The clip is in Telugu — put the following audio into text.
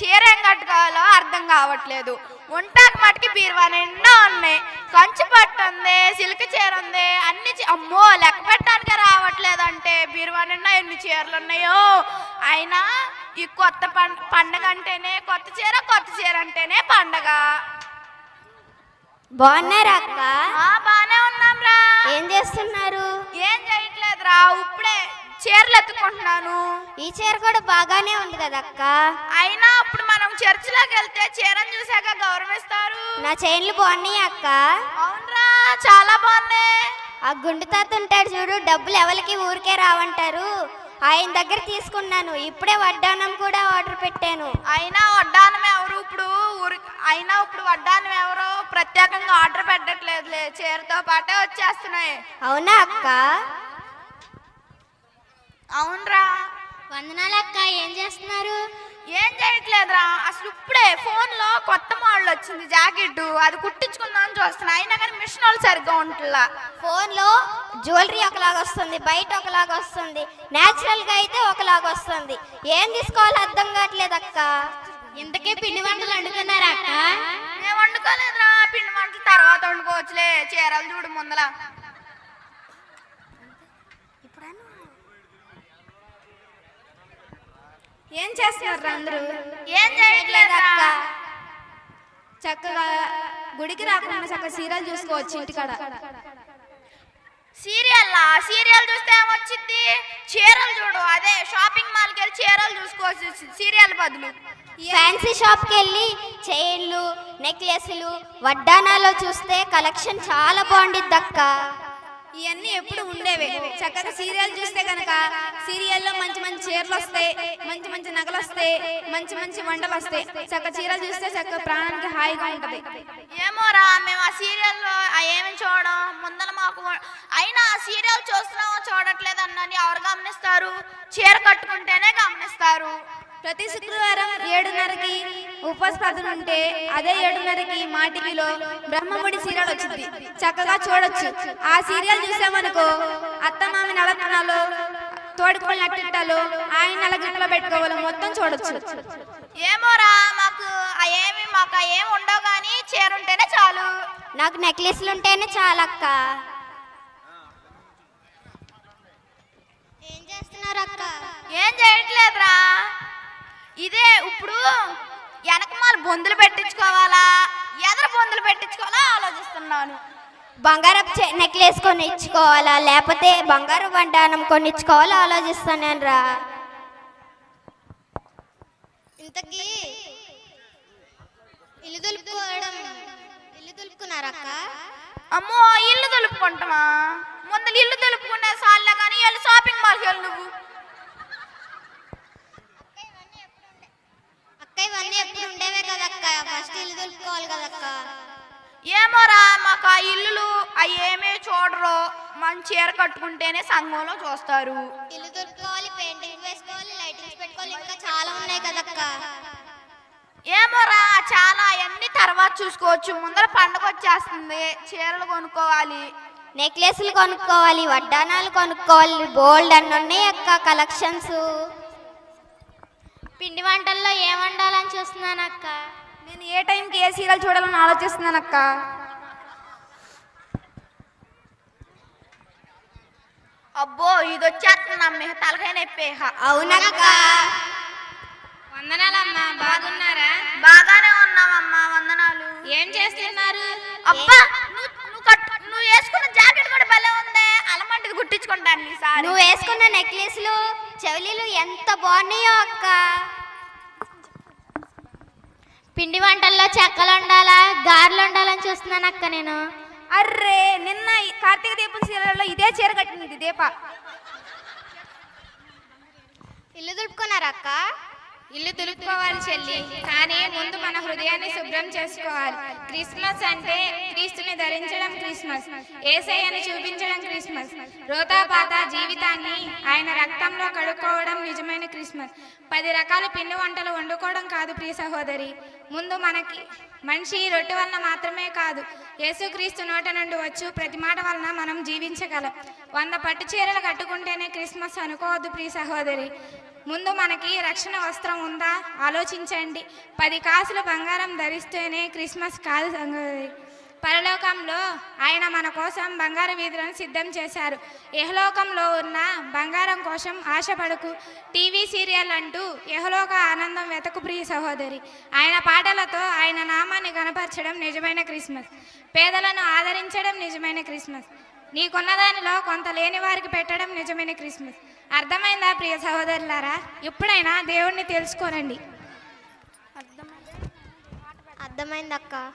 చీర ఏం కట్టుకోవాలో అర్థం కావట్లేదు. ఉంటాక మటుకి బీరువా నిండా ఉన్నాయి. కంచి పట్టు ఉంది సిల్క్ చీర ఉంది అన్ని అమ్మో లెక్క పెట్టడానికి రావట్లేదంటే బీరువా నిండా ఎన్ని చీరలు ఉన్నాయో. అయినా ఈ కొత్త పండగ అంటేనే కొత్త చీర కొత్త చీర అంటేనే పండగ. బాగున్నారా అక్క? ఆ బానే ఉన్నాంరా. ఏం చేస్తున్నారు? ఏం చేయట్లేదురా ఇప్పుడే చీరలు ఎత్తుకుంటున్నాను ఈ చీర కూడా బాగానే ఉంది కదా అక్క అయినా అప్పుడు మనం చర్చిలోకి వెళ్తే చీరను చూసాక గౌరవిస్తారు. నా చైన్లు బాగున్నాయి అక్క? అవునరా చాలా బాగున్నాయి. ఆ గుండు తాత ఉంటాడు చూడు డబ్బులు ఎవరికి ఊరికే రావంటారు. ఆయన దగ్గర తీసుకున్నాను ఇప్పుడే వడ్డానం కూడా ఆర్డర్ పెట్టాను. అయినా వడ్డానం ఎవరు ఇప్పుడు ఊరి అయినా ఇప్పుడు వడ్డానం ఎవరో ప్రత్యేకంగా ఆర్డర్ పెట్టట్లేదులే. చీరతో పాటే వచ్చేస్తున్నాయి. అవునా అక్క? అవునరా. వందనాలు అక్క ఏం చేస్తున్నారు? ఏం చేయట్లేదురా. అసలు ఇప్పుడే ఫోన్లో కొత్త మోడల్ వచ్చింది జాకెట్ అది కుట్టించుకుందామని చూస్తున్నా. అయినా కానీ మిషన్ వాళ్ళు సరిగ్గా ఉంటుందా ఫోన్లో జ్యువెలరీ ఒకలాగా వస్తుంది బయట ఒకలాగా వస్తుంది నేచురల్గా అయితే ఒకలాగా వస్తుంది. ఏం తీసుకోవాలో అర్థం కావట్లేదు అక్క. ఇంతకే పిండి వంటలు వండుకున్నారా అక్క? మేము వండుకోలేదురా పిండి వంటలు తర్వాత వండుకోవచ్చులే చీరలు చూడు ముందల. ఏం చేస్తున్నారు అందరూ? ఏం చేయట్లేదురా అక్క? చక్కగా గుడికి రాకుండా చక్కగా సీరియల్ చూసుకోవచ్చు ఇంటికాడ. సీరియల్? సీరియల్ చూస్తే ఏమొచ్చింది చీరలు చూడు అదే షాపింగ్ మాల్కి వెళ్ళి చీరలు చూసుకోవచ్చు సీరియల్ బదులు. ఫ్యాన్సీ షాప్కి వెళ్ళి చైన్లు నెక్లెస్లు వడ్డానాలు చూస్తే కలెక్షన్ చాలా బాగుండిద్ది అక్క. ఇవన్నీ ఎప్పుడు ఉండేవే. చక్కగా సీరియల్ చూస్తే కనుక సీరియల్లో మంచి మంచి చీరలు వస్తాయి మంచి మంచి నగలు వస్తాయి మంచి మంచి వంటలు వస్తాయి. చక్క చీరలు చూస్తే చక్క ప్రాణానికి హాయిగా ఉంటది. ఏమోరా మేము ఆ సీరియల్లో ఏమి చూడం ముందర మాకు అయినా ఆ సీరియల్ చూస్తున్నామో చూడట్లేదు అన్నది ఎవరు గమనిస్తారు? చీర కట్టుకుంటేనే గమనిస్తారు. ప్రతి శుక్రవారం ఏడున్నరకి ప్రార్థన ఉంటే అదే ఏడున్నరకి మా టీవీలో బ్రహ్మముడి సీరియల్ వచ్చింది. చక్కగా చూడొచ్చు. ఆ సీరియల్ చూసామనుకో అత్త మామి నలతనాలు తోడుకోళ్ళని అట్టిట్టాలు ఆయన నలగిట్లో పెట్టుకోవాలి. మొత్తం చూడొచ్చు. ఏమోరా మాకు ఏమి మాకు ఏమి ఉండవు కానీ చీర ఉంటేనే చాలు. నాకు నెక్లెస్లు ఉంటేనే చాలా ఇదే ఇప్పుడు వెనకమాల బొందులు పెట్టించుకోవాలా? ఎదర బొందులు పెట్టించుకోవాలా? ఆలోచిస్తున్నాను. బంగారపు చే- నెక్లెస్ కొనిచ్చుకోవాలా? లేకపోతే బంగారు బండానం కొనిచ్చుకోవాలా? ఆలోచిస్తాను రా ఇంతకీ ఇల్లు దులుపుకోవడం ఇల్లు దులుపుకున్నారక్క అమ్మో ఇల్లు దులుపుకుంటామా? ముందు ఇల్లు దులుపుకునే సార్లే కానీ వెళ్ళి షాపింగ్ మాల్కి వెళ్ళి నువ్వు అక్క ఇవన్నీ ఎప్పుడు ఉండేవే కదక్క ఫస్ట్ ఇల్లు దులుపుకోవాలి కదక్క. ఏమోరా మాకు ఆ ఇల్లులు అవి ఏమీ చూడరు మన చీర కట్టుకుంటేనే సంఘంలో చూస్తారు. ఇల్లు దులుపుకోవాలి పెయింటింగ్ వేసుకోవాలి లైటింగ్స్ పెట్టుకోవాలి ఇంకా చాలా ఉన్నాయి కదక్క. ఏమోరా చాలా అవన్నీ తర్వాత చూసుకోవచ్చు. ముందర పండగ వచ్చేస్తుంది చీరలు కొనుక్కోవాలి. నెక్లెస్లు కొనుక్కోవాలి వడ్డానాలు కొనుక్కోవాలి బోల్డ్ అన్ని ఉన్నాయి అక్క కలెక్షన్స్. పిండి వంటల్లో ఏం వండాలని చూస్తున్నాను అక్క నేను ఏ టైంకి ఏ సీరియల్ చూడాలని ఆలోచిస్తున్నాను అక్క అబ్బో ఇది వచ్చేస్తుంది అమ్మే తలకాయ నొప్పేహ అవునక్క. వందనాలమ్మా బాగున్నారా? బాగానే ఉన్నామమ్మా వందనాలు. ఏం చేస్తున్నారు? అబ్బా నువ్వు నువ్వు కట్టు నువ్వు వేసుకున్న జాకెట్ కూడా నువ్వు వేసుకున్న నెక్లెస్లు చెవులీలు ఎంత బాగున్నాయో అక్క. పిండి వంటల్లో చెక్కలు ఉండాలా గారెలు ఉండాలని చూస్తున్నాను అక్క నేను. అర్రే నిన్న ఈ కార్తీక దీపం సీరియల్లో ఇదే చీర కట్టింది దీప. ఇల్లు దులుపుకున్నారా అక్క? ఇల్లు దులుపుకోవాలి చెల్లి. కానీ ముందు మన హృదయాన్ని శుభ్రం చేసుకోవాలి. క్రిస్మస్ అంటే క్రీస్తుని ధరించడం క్రిస్మస్. ఏసయ్యని చూపించడం క్రిస్మస్. రోతాపాత జీవితాన్ని ఆయన రక్తంలో కడుక్కోవడం నిజమైన క్రిస్మస్. పది రకాల పిండి వంటలు వండుకోవడం కాదు ప్రియ సహోదరి. ముందు మనకి మనిషి రొట్టె వలన మాత్రమే కాదు. యేసుక్రీస్తు నోట నుండి వచ్చు ప్రతి మాట వలన మనం జీవించగలం. వంద పట్టు చీరలు కట్టుకుంటేనే క్రిస్మస్ అనుకోవద్దు ప్రియ సహోదరి. ముందు మనకి రక్షణ వస్త్రం ఉందా? ఆలోచించండి. పది కాసులు బంగారం ధరిస్తేనే క్రిస్మస్ కాదు సంగతి. పరలోకంలో ఆయన మన కోసం బంగారు వీధులను సిద్ధం చేశారు. యహలోకంలో ఉన్న బంగారం కోసం ఆశపడకు. టీవీ సీరియల్ అంటూ యహలోక ఆనందం వెతకు ప్రియ సహోదరి. ఆయన పాటలతో ఆయన నామాన్ని కనపరచడం నిజమైన క్రిస్మస్. పేదలను ఆదరించడం నిజమైన క్రిస్మస్. నీకున్న దానిలో కొంత లేని వారికి పెట్టడం నిజమైన క్రిస్మస్. అర్థమైందా ప్రియ సహోదరులారా? ఎప్పుడైనా దేవుణ్ణి తెలుసుకోనండి. అర్థమైంది. అక్క